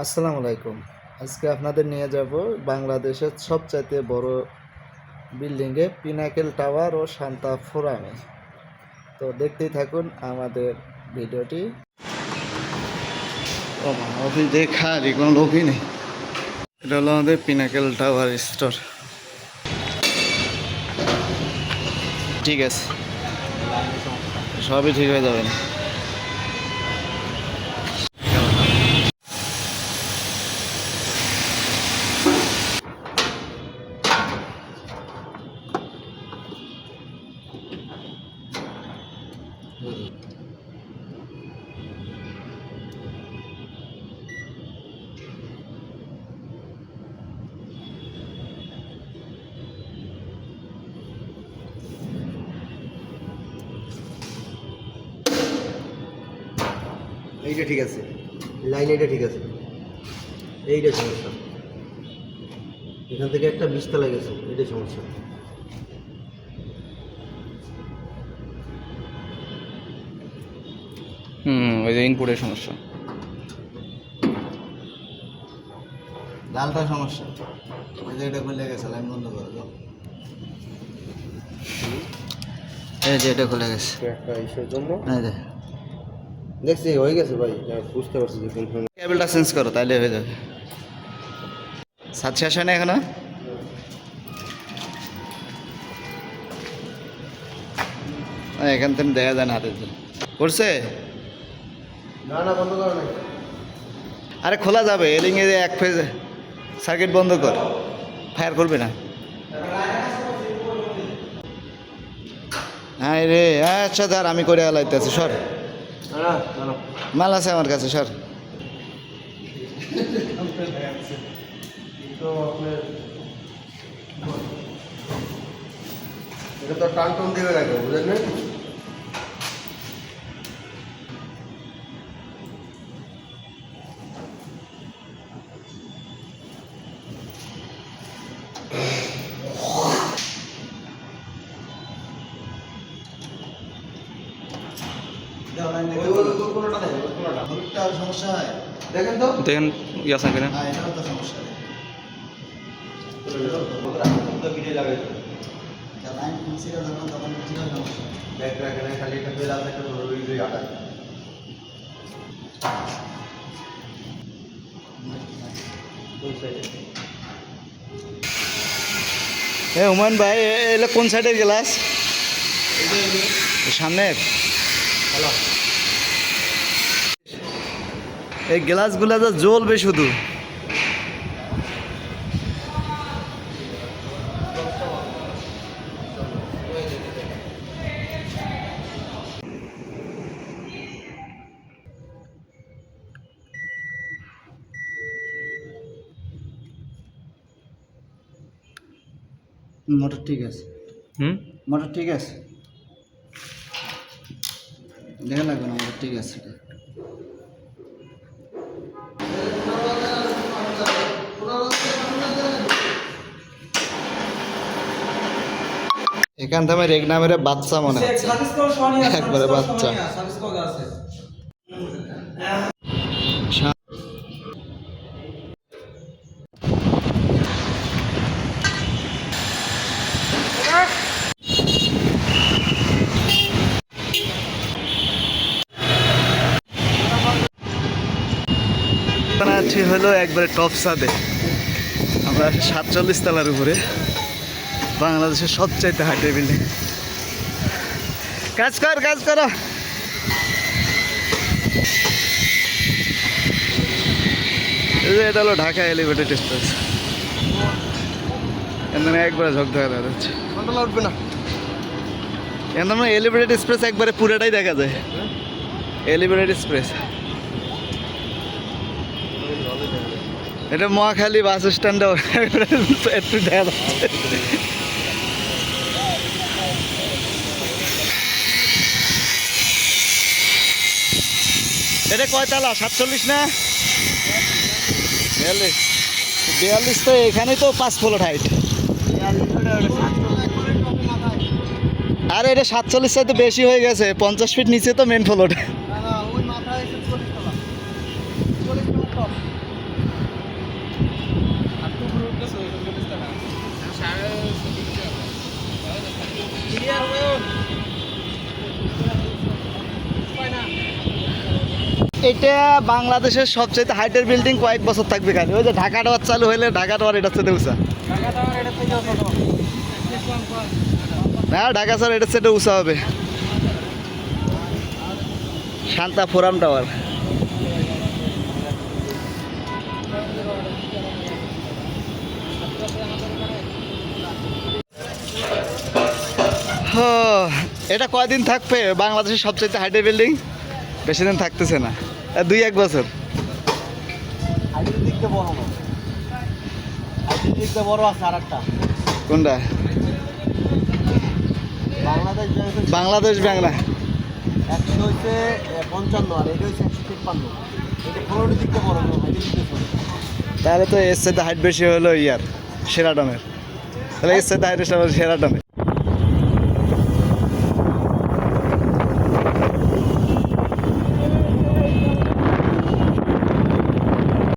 আসসালামু আলাইকুম। আজকে আপনাদের নিয়ে যাব বাংলাদেশের সবচাইতে বড় বিল্ডিংয়ে পিনাকেল টাওয়ার ও শান্তা ফোরামে তো দেখতেই থাকুন আমাদের ভিডিওটি। দেখা কোনো লোকই নেই। এটা হলো আমাদের পিনাকেল টাওয়ার স্টোর। ঠিক আছে। সবই ঠিক হয়ে যাবে। এইটা ঠিক আছে। লাইন এটা ঠিক আছে। এইটা সমস্যা। এখান থেকে একটা বিস্তলা গেছে এটাই সমস্যা। হুম ওই যে ইনপুটের সমস্যা। লালটা সমস্যা। ওই যে এটা খুলে গেছে লাইন বন্ধ করে দাও এই যে এটা খুলে গেছে। একটা ইস্যুর জন্য। এই যে। দেখছি হয়ে গেছে ভাই বুঝতে পারছি যে কোন কেবলটা চেঞ্জ করো তাইলে হয়ে যাবে। সাত শেষ হয় না এখনও? এখান থেকে দেখা যায় না হাতের জন্য করছে না না বন্ধ করো না আরে খোলা যাবে এলিং এ এক ফেজ সার্কিট বন্ধ কর। ফায়ার করবে না। হ্যাঁ রে আচ্ছা ধর আমি করে সর। না না না মাল আছে আমার কাছে সর। এটা তো টান টান দেবে রাখবে বুঝলেন? সমস্যা হয়। দেখেন তো? দেখেন ইয়াসান কিনা? হ্যাঁ তো সমস্যা। এ? হুমায়ুন ভাই এ- এগুলো কোন সাইডের গ্লাস সামনের? এই গ্লাসগুলো তো জ্বলবে শুধু। মোটর ঠিক আছে। হুম? মোটর ঠিক আছে। দেখা লাগবে না মোটর ঠিক আছে। এখান থেকে রেগ নামের বাচ্চা মনে হচ্ছে। একবারে বাচ্চা। আছি হলো একবারে টপ সাদে। আমরা সাতচল্লিশ তলার উপরে। বাংলাদেশের সবচাইতে হাইটের বিল্ডিং কাজ কর কাজ করো। এটা হলো ঢাকা এলিভেটেড এক্সপ্রেস এখানে একবারে ঝক দেখা যাচ্ছে। লাগবে না। এখানে এলিভেটেড এক্সপ্রেস একবারে পুরোটাই দেখা যায়। এলিভেটেড এক্সপ্রেস এটা মহাখালী বাস স্ট্যান্ডে একটু দেখা যাচ্ছে। এটা কয়তলা সাতচল্লিশ না? বিয়াল্লিশ। বিয়াল্লিশ তো এখানেই তো পাঁচ ফ্লোর হাইট আরে এটা সাতচল্লিশ চাইতে বেশি হয়ে গেছে। পঞ্চাশ ফিট নিচে তো মেন ফ্লোর এটা বাংলাদেশের সবচেয়ে হাইটের বিল্ডিং কয়েক বছর থাকবে খালি ওই যে ঢাকা টাওয়ার চালু হলে ঢাকা টাওয়ার এটা হচ্ছে উঁচা। না ঢাকা স্যার, এটা সেটা উঁচা হবে। Shanta forum tower. এটা কয়দিন থাকবে বাংলাদেশের সবচেয়ে হাইটের বিল্ডিং? বেশি দিন থাকতেছে না। দুই এক বছর। কোনটা? বাংলাদেশ ব্যাংক না। একশো হচ্ছে পঞ্চান্ন আর এটা হচ্ছে একশো তিপ্পান্ন। তাহলে তো এর সাথে হাইট বেশি হলো ইয়ার সেরাটনের। তাহলে এর সাথে হাইট সেরাটনে